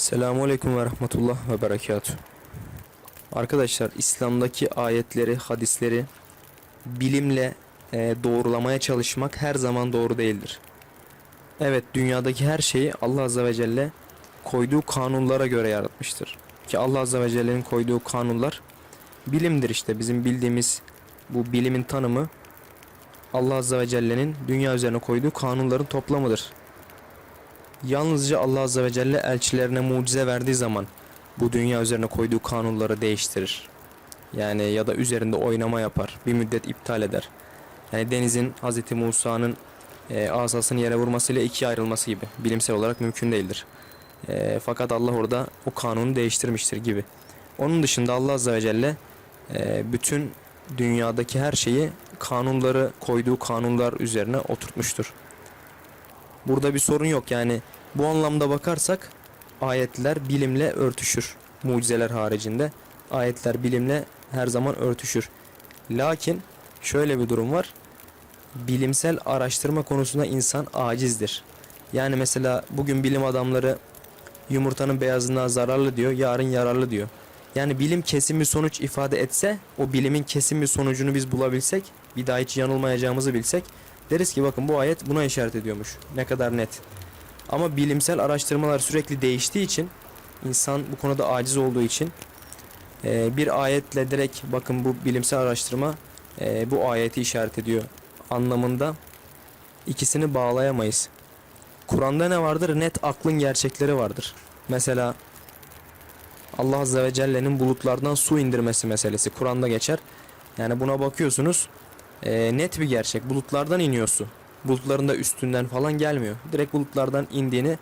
Selamun Aleyküm ve Rahmetullah ve Berekatuhu. Arkadaşlar İslam'daki ayetleri, hadisleri bilimle e, doğrulamaya çalışmak her zaman doğru değildir. Evet dünyadaki her şeyi Allah Azze ve Celle koyduğu kanunlara göre yaratmıştır. Ki Allah Azze ve Celle'nin koyduğu kanunlar bilimdir işte bizim bildiğimiz bu bilimin tanımı Allah Azze ve Celle'nin dünya üzerine koyduğu kanunların toplamıdır. Yalnızca Allah Azze ve Celle elçilerine mucize verdiği zaman bu dünya üzerine koyduğu kanunları değiştirir. Yani ya da üzerinde oynama yapar. Bir müddet iptal eder. Yani denizin Hz. Musa'nın e, asasını yere vurmasıyla ikiye ayrılması gibi. Bilimsel olarak mümkün değildir. E, fakat Allah orada o kanunu değiştirmiştir gibi. Onun dışında Allah Azze ve Celle e, bütün dünyadaki her şeyi kanunları koyduğu kanunlar üzerine oturtmuştur. Burada bir sorun yok yani bu anlamda bakarsak ayetler bilimle örtüşür. Mucizeler haricinde ayetler bilimle her zaman örtüşür. Lakin şöyle bir durum var. Bilimsel araştırma konusunda insan acizdir. Yani mesela bugün bilim adamları yumurtanın beyazına zararlı diyor, yarın yararlı diyor. Yani bilim kesin bir sonuç ifade etse, o bilimin kesin bir sonucunu biz bulabilsek, bir daha hiç yanılmayacağımızı bilsek, deriz ki bakın bu ayet buna işaret ediyormuş. Ne kadar net. Ama bilimsel araştırmalar sürekli değiştiği için, insan bu konuda aciz olduğu için e, bir ayetle direkt bakın bu bilimsel araştırma e, bu ayeti işaret ediyor anlamında ikisini bağlayamayız. Kur'an'da ne vardır? Net aklın gerçekleri vardır. Mesela Allah Azze ve Celle'nin bulutlardan su indirmesi meselesi Kur'an'da geçer. Yani buna bakıyorsunuz e, net bir gerçek. Bulutlardan iniyor su. Bulutların da üstünden falan gelmiyor. Direkt bulutlardan indiğini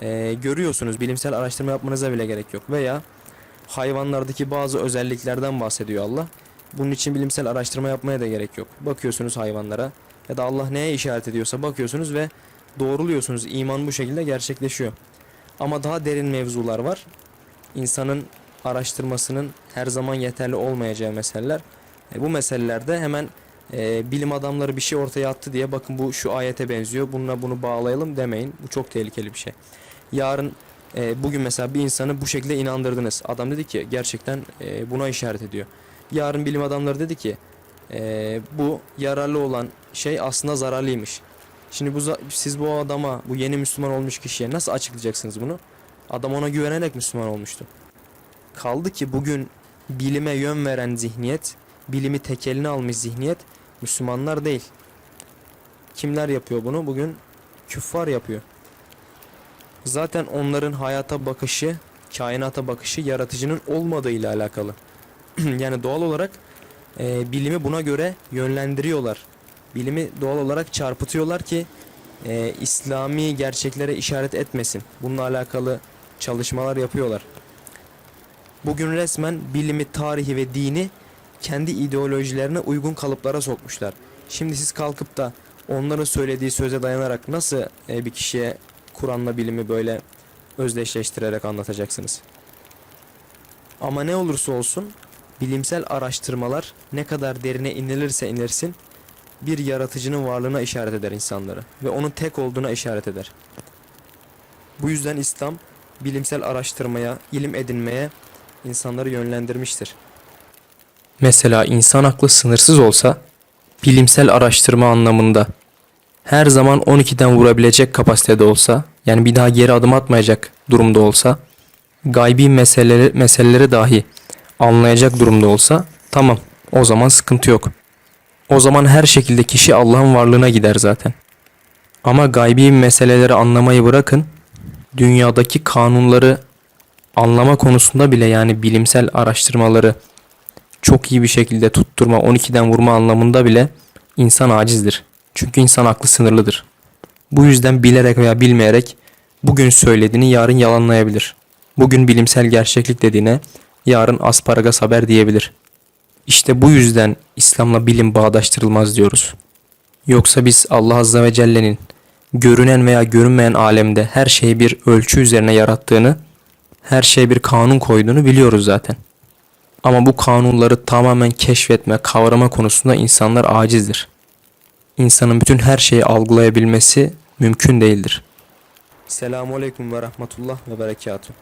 e, görüyorsunuz. Bilimsel araştırma yapmanıza bile gerek yok. Veya hayvanlardaki bazı özelliklerden bahsediyor Allah. Bunun için bilimsel araştırma yapmaya da gerek yok. Bakıyorsunuz hayvanlara ya da Allah neye işaret ediyorsa bakıyorsunuz ve doğruluyorsunuz. İman bu şekilde gerçekleşiyor. Ama daha derin mevzular var. İnsanın araştırmasının her zaman yeterli olmayacağı meseleler. E, bu meselelerde hemen e, bilim adamları bir şey ortaya attı diye bakın bu şu ayete benziyor. Bununla bunu bağlayalım demeyin. Bu çok tehlikeli bir şey. Yarın e, bugün mesela bir insanı bu şekilde inandırdınız. Adam dedi ki gerçekten e, buna işaret ediyor. Yarın bilim adamları dedi ki e, bu yararlı olan şey aslında zararlıymış. Şimdi bu siz bu adama, bu yeni Müslüman olmuş kişiye nasıl açıklayacaksınız bunu? Adam ona güvenerek Müslüman olmuştu. Kaldı ki bugün bilime yön veren zihniyet, bilimi tek eline almış zihniyet Müslümanlar değil. Kimler yapıyor bunu? Bugün küffar yapıyor. Zaten onların hayata bakışı, kainata bakışı yaratıcının olmadığıyla alakalı. yani doğal olarak e, bilimi buna göre yönlendiriyorlar. Bilimi doğal olarak çarpıtıyorlar ki e, İslami gerçeklere işaret etmesin. Bununla alakalı çalışmalar yapıyorlar. Bugün resmen bilimi, tarihi ve dini kendi ideolojilerine uygun kalıplara sokmuşlar. Şimdi siz kalkıp da onların söylediği söze dayanarak nasıl e, bir kişiye Kur'an'la bilimi böyle özdeşleştirerek anlatacaksınız? Ama ne olursa olsun bilimsel araştırmalar ne kadar derine inilirse inilsin bir yaratıcının varlığına işaret eder insanları ve onun tek olduğuna işaret eder. Bu yüzden İslam bilimsel araştırmaya, ilim edinmeye insanları yönlendirmiştir. Mesela insan aklı sınırsız olsa bilimsel araştırma anlamında her zaman 12'den vurabilecek kapasitede olsa yani bir daha geri adım atmayacak durumda olsa gaybi meseleleri, meseleleri dahi anlayacak durumda olsa tamam o zaman sıkıntı yok. O zaman her şekilde kişi Allah'ın varlığına gider zaten. Ama gaybi meseleleri anlamayı bırakın dünyadaki kanunları anlama konusunda bile yani bilimsel araştırmaları çok iyi bir şekilde tutturma 12'den vurma anlamında bile insan acizdir. Çünkü insan aklı sınırlıdır. Bu yüzden bilerek veya bilmeyerek bugün söylediğini yarın yalanlayabilir. Bugün bilimsel gerçeklik dediğine yarın asparagas haber diyebilir. İşte bu yüzden İslam'la bilim bağdaştırılmaz diyoruz. Yoksa biz Allah Azze ve Celle'nin görünen veya görünmeyen alemde her şeyi bir ölçü üzerine yarattığını, her şeye bir kanun koyduğunu biliyoruz zaten. Ama bu kanunları tamamen keşfetme, kavrama konusunda insanlar acizdir. İnsanın bütün her şeyi algılayabilmesi mümkün değildir. Selamun Aleyküm ve Rahmetullah ve Berekatuhu.